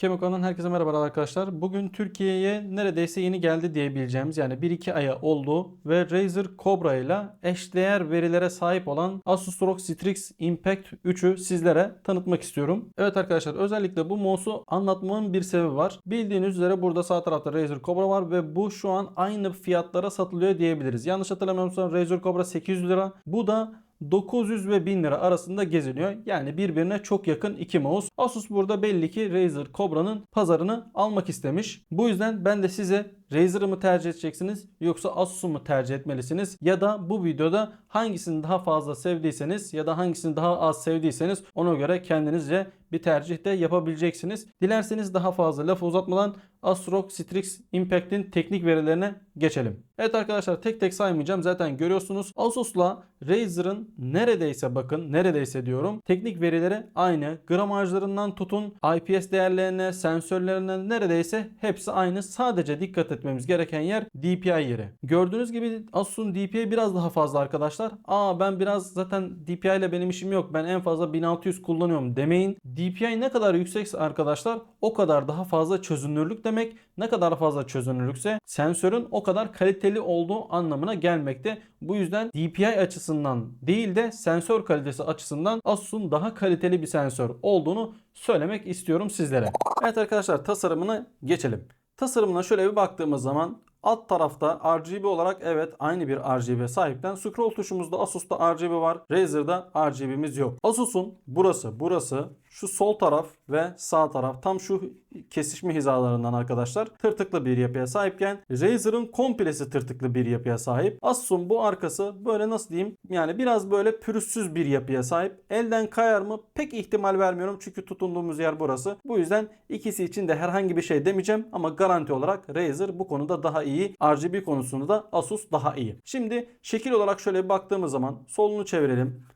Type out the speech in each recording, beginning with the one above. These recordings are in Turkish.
Kemokan'dan herkese merhaba arkadaşlar. Bugün Türkiye'ye neredeyse yeni geldi diyebileceğimiz yani 1-2 aya oldu ve Razer Cobra ile eşdeğer verilere sahip olan Asus ROG Strix Impact 3'ü sizlere tanıtmak istiyorum. Evet arkadaşlar özellikle bu mouse'u anlatmamın bir sebebi var. Bildiğiniz üzere burada sağ tarafta Razer Cobra var ve bu şu an aynı fiyatlara satılıyor diyebiliriz. Yanlış hatırlamıyorsam Razer Cobra 800 lira. Bu da 900 ve 1000 lira arasında geziniyor. Yani birbirine çok yakın iki mouse. Asus burada belli ki Razer Cobra'nın pazarını almak istemiş. Bu yüzden ben de size Razer'ı mı tercih edeceksiniz yoksa Asus'u mu tercih etmelisiniz? Ya da bu videoda hangisini daha fazla sevdiyseniz ya da hangisini daha az sevdiyseniz ona göre kendinizce bir tercih de yapabileceksiniz. Dilerseniz daha fazla lafı uzatmadan Asus ROG Strix Impact'in teknik verilerine geçelim. Evet arkadaşlar tek tek saymayacağım. Zaten görüyorsunuz Asus'la Razer'ın neredeyse bakın neredeyse diyorum teknik verileri aynı. Gramajlarından tutun IPS değerlerine, sensörlerine neredeyse hepsi aynı. Sadece dikkat etmemiz gereken yer DPI yeri. Gördüğünüz gibi Asus'un DPI biraz daha fazla arkadaşlar. Aa ben biraz zaten DPI ile benim işim yok. Ben en fazla 1600 kullanıyorum demeyin. DPI ne kadar yüksekse arkadaşlar o kadar daha fazla çözünürlük demek. Ne kadar fazla çözünürlükse sensörün o kadar kaliteli olduğu anlamına gelmekte. Bu yüzden DPI açısından değil de sensör kalitesi açısından Asus'un daha kaliteli bir sensör olduğunu söylemek istiyorum sizlere. Evet arkadaşlar tasarımına geçelim. Tasarımına şöyle bir baktığımız zaman alt tarafta RGB olarak evet aynı bir RGB sahipten. Scroll tuşumuzda Asus'ta RGB var. Razer'da RGB'miz yok. Asus'un burası, burası, şu sol taraf ve sağ taraf tam şu kesişme hizalarından arkadaşlar tırtıklı bir yapıya sahipken Razer'ın komplesi tırtıklı bir yapıya sahip. Asus'un bu arkası böyle nasıl diyeyim yani biraz böyle pürüzsüz bir yapıya sahip. Elden kayar mı? Pek ihtimal vermiyorum çünkü tutunduğumuz yer burası. Bu yüzden ikisi için de herhangi bir şey demeyeceğim ama garanti olarak Razer bu konuda daha iyi. RGB konusunda da Asus daha iyi. Şimdi şekil olarak şöyle baktığımız zaman solunu çevirelim.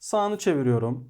Sağını çeviriyorum.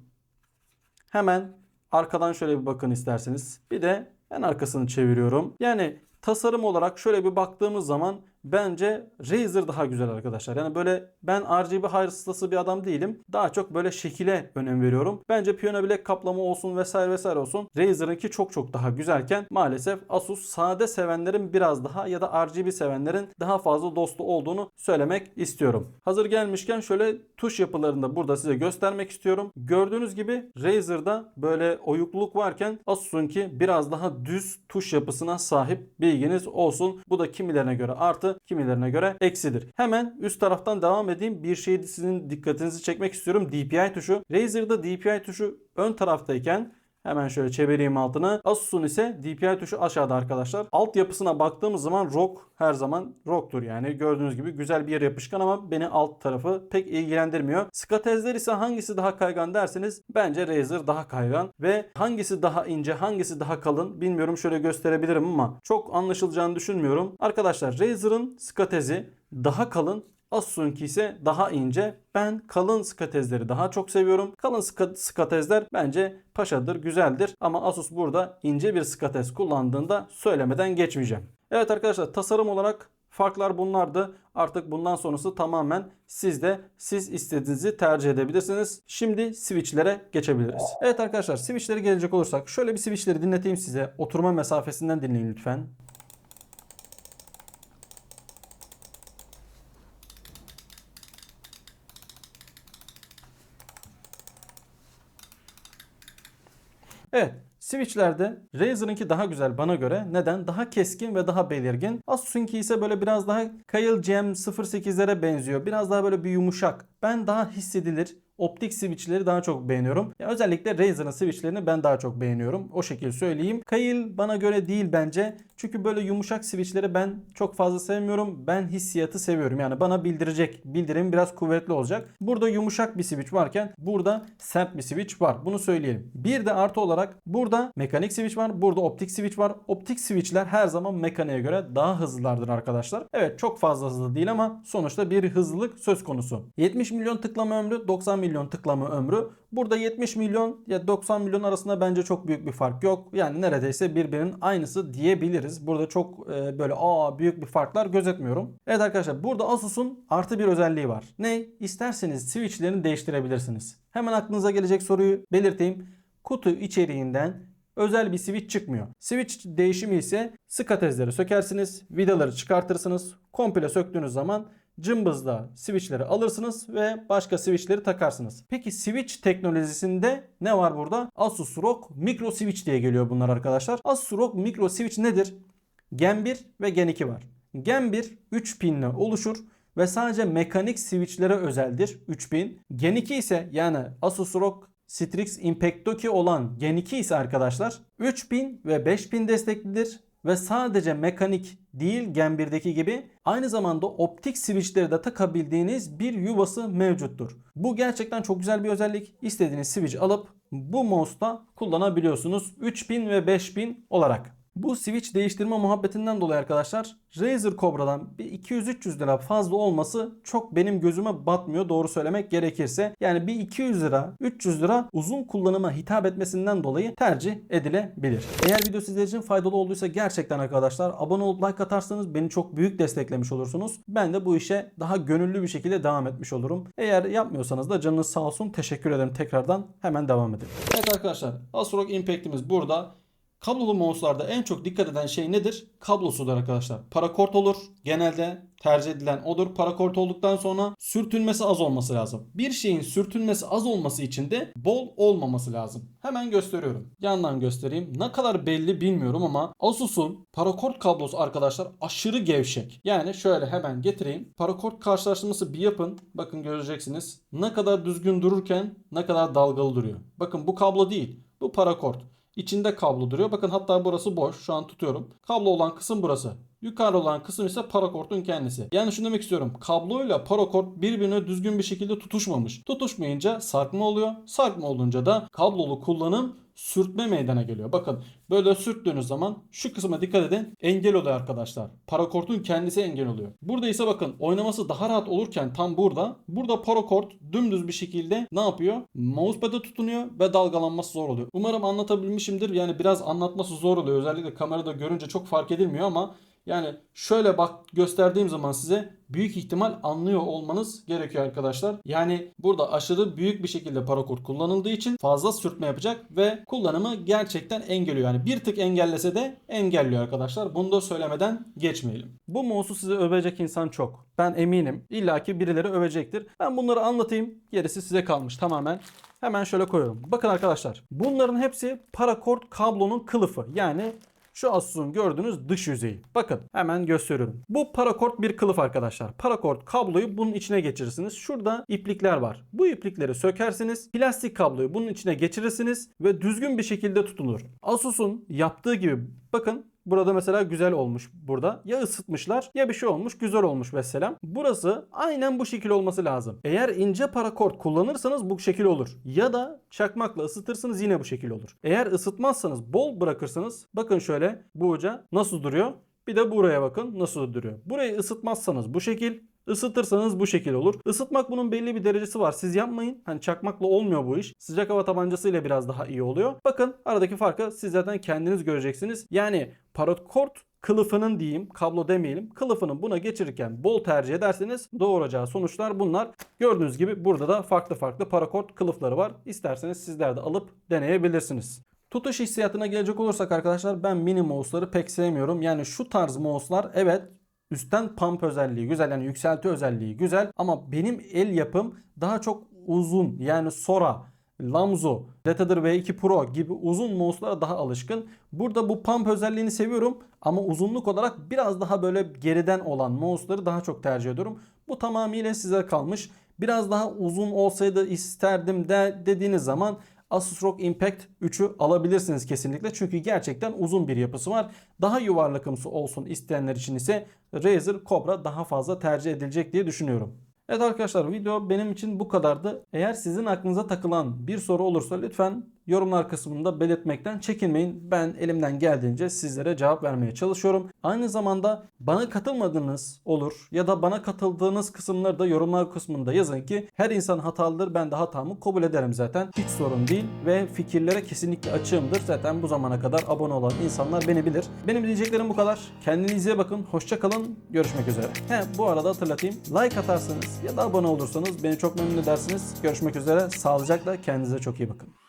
Hemen arkadan şöyle bir bakın isterseniz. Bir de en arkasını çeviriyorum. Yani tasarım olarak şöyle bir baktığımız zaman bence Razer daha güzel arkadaşlar. Yani böyle ben RGB hastası bir adam değilim. Daha çok böyle şekile önem veriyorum. Bence piyano bilek kaplama olsun vesaire vesaire olsun. Razer'ınki çok çok daha güzelken maalesef Asus sade sevenlerin biraz daha ya da RGB sevenlerin daha fazla dostu olduğunu söylemek istiyorum. Hazır gelmişken şöyle tuş yapılarını da burada size göstermek istiyorum. Gördüğünüz gibi Razer'da böyle oyukluluk varken Asus'unki biraz daha düz tuş yapısına sahip bilginiz olsun. Bu da kimilerine göre artı kimilerine göre eksidir. Hemen üst taraftan devam edeyim. Bir şeyi sizin dikkatinizi çekmek istiyorum. DPI tuşu. Razer'da DPI tuşu ön taraftayken Hemen şöyle çevireyim altını. Asus'un ise DPI tuşu aşağıda arkadaşlar. Alt yapısına baktığımız zaman ROG her zaman ROG'tur yani. Gördüğünüz gibi güzel bir yer yapışkan ama beni alt tarafı pek ilgilendirmiyor. Skatezler ise hangisi daha kaygan derseniz bence Razer daha kaygan ve hangisi daha ince hangisi daha kalın bilmiyorum şöyle gösterebilirim ama çok anlaşılacağını düşünmüyorum. Arkadaşlar Razer'ın skatezi daha kalın Asus'unki ise daha ince. Ben kalın skatezleri daha çok seviyorum. Kalın ska- skatezler bence paşadır, güzeldir. Ama Asus burada ince bir skatez kullandığında söylemeden geçmeyeceğim. Evet arkadaşlar tasarım olarak farklar bunlardı. Artık bundan sonrası tamamen sizde. Siz istediğinizi tercih edebilirsiniz. Şimdi switchlere geçebiliriz. Evet arkadaşlar switchlere gelecek olursak şöyle bir switchleri dinleteyim size. Oturma mesafesinden dinleyin lütfen. Evet. Switch'lerde Razer'ınki daha güzel bana göre. Neden? Daha keskin ve daha belirgin. Asus'unki ise böyle biraz daha Kail GM08'lere benziyor. Biraz daha böyle bir yumuşak. Ben daha hissedilir optik switchleri daha çok beğeniyorum. Ya özellikle Razer'ın switchlerini ben daha çok beğeniyorum. O şekilde söyleyeyim. Kail bana göre değil bence. Çünkü böyle yumuşak switchleri ben çok fazla sevmiyorum. Ben hissiyatı seviyorum. Yani bana bildirecek. Bildirim biraz kuvvetli olacak. Burada yumuşak bir switch varken burada sert bir switch var. Bunu söyleyelim. Bir de artı olarak burada mekanik switch var. Burada optik switch var. Optik switchler her zaman mekaniğe göre daha hızlılardır arkadaşlar. Evet çok fazla hızlı değil ama sonuçta bir hızlılık söz konusu. 70 milyon tıklama ömrü 90 milyon tıklama ömrü. Burada 70 milyon ya 90 milyon arasında bence çok büyük bir fark yok. Yani neredeyse birbirinin aynısı diyebiliriz. Burada çok e, böyle aa büyük bir farklar gözetmiyorum. Evet arkadaşlar burada Asus'un artı bir özelliği var. Ne? İsterseniz switchlerini değiştirebilirsiniz. Hemen aklınıza gelecek soruyu belirteyim. Kutu içeriğinden özel bir switch çıkmıyor. Switch değişimi ise skatezleri sökersiniz, vidaları çıkartırsınız. Komple söktüğünüz zaman cımbızla switchleri alırsınız ve başka switchleri takarsınız. Peki switch teknolojisinde ne var burada? Asus ROG Micro Switch diye geliyor bunlar arkadaşlar. Asus ROG Micro Switch nedir? Gen 1 ve Gen 2 var. Gen 1 3 pinle oluşur ve sadece mekanik switchlere özeldir 3000. Gen 2 ise yani Asus ROG Strix Impact 2 olan Gen 2 ise arkadaşlar 3000 ve 5000 desteklidir ve sadece mekanik değil Gen 1'deki gibi aynı zamanda optik switchleri de takabildiğiniz bir yuvası mevcuttur. Bu gerçekten çok güzel bir özellik. İstediğiniz switch alıp bu mouse'da kullanabiliyorsunuz 3000 ve 5000 olarak. Bu switch değiştirme muhabbetinden dolayı arkadaşlar Razer Cobra'dan bir 200-300 lira fazla olması çok benim gözüme batmıyor doğru söylemek gerekirse. Yani bir 200 lira 300 lira uzun kullanıma hitap etmesinden dolayı tercih edilebilir. Eğer video sizler için faydalı olduysa gerçekten arkadaşlar abone olup like atarsanız beni çok büyük desteklemiş olursunuz. Ben de bu işe daha gönüllü bir şekilde devam etmiş olurum. Eğer yapmıyorsanız da canınız sağ olsun teşekkür ederim tekrardan hemen devam edelim. Evet arkadaşlar Astrolog Impact'imiz burada. Kablolu mouse'larda en çok dikkat eden şey nedir? Kablosudur arkadaşlar. Parakort olur. Genelde tercih edilen odur. Parakort olduktan sonra sürtünmesi az olması lazım. Bir şeyin sürtünmesi az olması için de bol olmaması lazım. Hemen gösteriyorum. Yandan göstereyim. Ne kadar belli bilmiyorum ama Asus'un parakort kablosu arkadaşlar aşırı gevşek. Yani şöyle hemen getireyim. Parakort karşılaştırması bir yapın. Bakın göreceksiniz. Ne kadar düzgün dururken ne kadar dalgalı duruyor. Bakın bu kablo değil. Bu parakort. İçinde kablo duruyor. Bakın hatta burası boş. Şu an tutuyorum. Kablo olan kısım burası. Yukarı olan kısım ise parakortun kendisi. Yani şunu demek istiyorum. Kabloyla parakort birbirine düzgün bir şekilde tutuşmamış. Tutuşmayınca sarkma oluyor. Sarkma olunca da kablolu kullanım sürtme meydana geliyor. Bakın böyle sürttüğünüz zaman şu kısma dikkat edin engel oluyor arkadaşlar. Parakortun kendisi engel oluyor. Burada ise bakın oynaması daha rahat olurken tam burada. Burada parakort dümdüz bir şekilde ne yapıyor? Mousepad'e tutunuyor ve dalgalanması zor oluyor. Umarım anlatabilmişimdir. Yani biraz anlatması zor oluyor. Özellikle kamerada görünce çok fark edilmiyor ama yani şöyle bak gösterdiğim zaman size büyük ihtimal anlıyor olmanız gerekiyor arkadaşlar. Yani burada aşırı büyük bir şekilde parakort kullanıldığı için fazla sürtme yapacak ve kullanımı gerçekten engelliyor. Yani bir tık engellese de engelliyor arkadaşlar. Bunu da söylemeden geçmeyelim. Bu mouse'u size övecek insan çok. Ben eminim. İlla ki birileri övecektir. Ben bunları anlatayım. Gerisi size kalmış tamamen. Hemen şöyle koyuyorum. Bakın arkadaşlar. Bunların hepsi parakort kablonun kılıfı. Yani şu Asus'un gördüğünüz dış yüzeyi. Bakın hemen gösteriyorum. Bu parakort bir kılıf arkadaşlar. Parakort kabloyu bunun içine geçirirsiniz. Şurada iplikler var. Bu iplikleri sökersiniz. Plastik kabloyu bunun içine geçirirsiniz ve düzgün bir şekilde tutulur. Asus'un yaptığı gibi bakın Burada mesela güzel olmuş burada. Ya ısıtmışlar ya bir şey olmuş güzel olmuş mesela. Burası aynen bu şekil olması lazım. Eğer ince parakort kullanırsanız bu şekil olur. Ya da çakmakla ısıtırsınız yine bu şekil olur. Eğer ısıtmazsanız bol bırakırsanız bakın şöyle bu uca nasıl duruyor. Bir de buraya bakın nasıl duruyor. Burayı ısıtmazsanız bu şekil, Isıtırsanız bu şekil olur. Isıtmak bunun belli bir derecesi var. Siz yapmayın. Hani çakmakla olmuyor bu iş. Sıcak hava tabancasıyla biraz daha iyi oluyor. Bakın aradaki farkı siz zaten kendiniz göreceksiniz. Yani parakort kılıfının diyeyim kablo demeyelim kılıfını buna geçirirken bol tercih ederseniz doğuracağı sonuçlar bunlar. Gördüğünüz gibi burada da farklı farklı parakort kılıfları var. İsterseniz sizler de alıp deneyebilirsiniz. Tutuş hissiyatına gelecek olursak arkadaşlar ben mini mouse'ları pek sevmiyorum. Yani şu tarz mouse'lar evet üstten pump özelliği güzel yani yükselti özelliği güzel ama benim el yapım daha çok uzun yani Sora, Lamzo, Datader V2 Pro gibi uzun mouse'lara daha alışkın. Burada bu pump özelliğini seviyorum ama uzunluk olarak biraz daha böyle geriden olan mouse'ları daha çok tercih ediyorum. Bu tamamıyla size kalmış. Biraz daha uzun olsaydı isterdim de dediğiniz zaman Asus ROG Impact 3'ü alabilirsiniz kesinlikle. Çünkü gerçekten uzun bir yapısı var. Daha yuvarlakımsı olsun isteyenler için ise Razer Cobra daha fazla tercih edilecek diye düşünüyorum. Evet arkadaşlar video benim için bu kadardı. Eğer sizin aklınıza takılan bir soru olursa lütfen yorumlar kısmında belirtmekten çekinmeyin. Ben elimden geldiğince sizlere cevap vermeye çalışıyorum. Aynı zamanda bana katılmadığınız olur ya da bana katıldığınız kısımları da yorumlar kısmında yazın ki her insan hatalıdır. Ben de hatamı kabul ederim zaten. Hiç sorun değil ve fikirlere kesinlikle açığımdır. Zaten bu zamana kadar abone olan insanlar beni bilir. Benim diyeceklerim bu kadar. Kendinize bakın. Hoşça kalın. Görüşmek üzere. He bu arada hatırlatayım. Like atarsanız ya da abone olursanız beni çok memnun edersiniz. Görüşmek üzere. Sağlıcakla kendinize çok iyi bakın.